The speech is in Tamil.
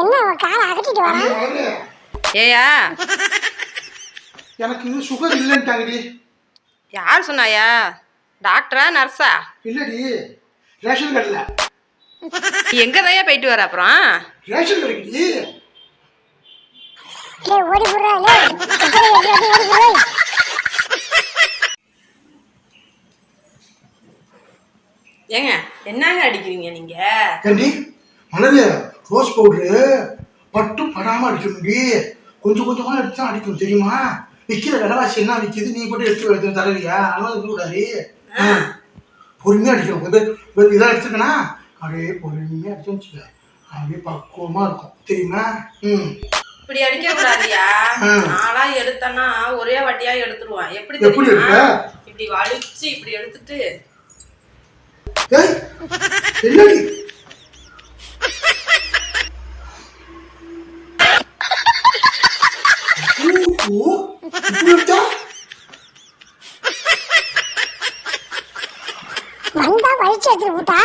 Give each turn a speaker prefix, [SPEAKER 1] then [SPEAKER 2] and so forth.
[SPEAKER 1] என்ன அவன் காலை அகட்டிட்டு வரான்?
[SPEAKER 2] ஏயா.
[SPEAKER 3] எனக்கு சுகர் இல்லைன்ட்டாங்கடி.
[SPEAKER 2] யார் சொன்னாயா? டாக்டரா நர்ஸா?
[SPEAKER 3] இல்லடி ரேஷன் கடையில்.
[SPEAKER 2] எங்க தயா போயிட்டு வர அப்புறம்?
[SPEAKER 3] ரேஷன் கடைக்குடி.
[SPEAKER 1] டேய் ஓடி டேய். ஓடி
[SPEAKER 2] ஏங்க என்னங்க அடிக்கிறீங்க நீங்க?
[SPEAKER 3] ஏண்டி ரோஸ் பவுடரு பட்டு படாம அடிக்கணும்டி கொஞ்சம் கொஞ்சமா எடுத்து தான் அடிக்கணும் தெரியுமா? விற்கிற விலைவாசி என்ன விற்கிது நீ போட்டு எடுத்து எடுத்து தரவியா அதெல்லாம் இருக்கக்கூடாது ஆ. பொறுமையா அடிக்கணும். இப்போ இதாக எடுத்துக்கனா அப்படியே பொறுமையா அடிச்சு வச்சுக்க. அப்படியே பக்குவமா இருக்கும். தெரியுமா? ம்.
[SPEAKER 2] இப்படி அடிக்க கூடாதியா. நாளா எடுத்தேன்னா ஒரே வட்டியா எடுத்துருவான். எப்படி
[SPEAKER 3] எப்படி?
[SPEAKER 2] இப்படி வலிச்சு இப்படி எடுத்துட்டு
[SPEAKER 3] ஏய் என்னடி ஓ, இப்படி எடுத்தா?
[SPEAKER 1] வந்தா வலிச்சு எடுத்துட்டு போட்டா?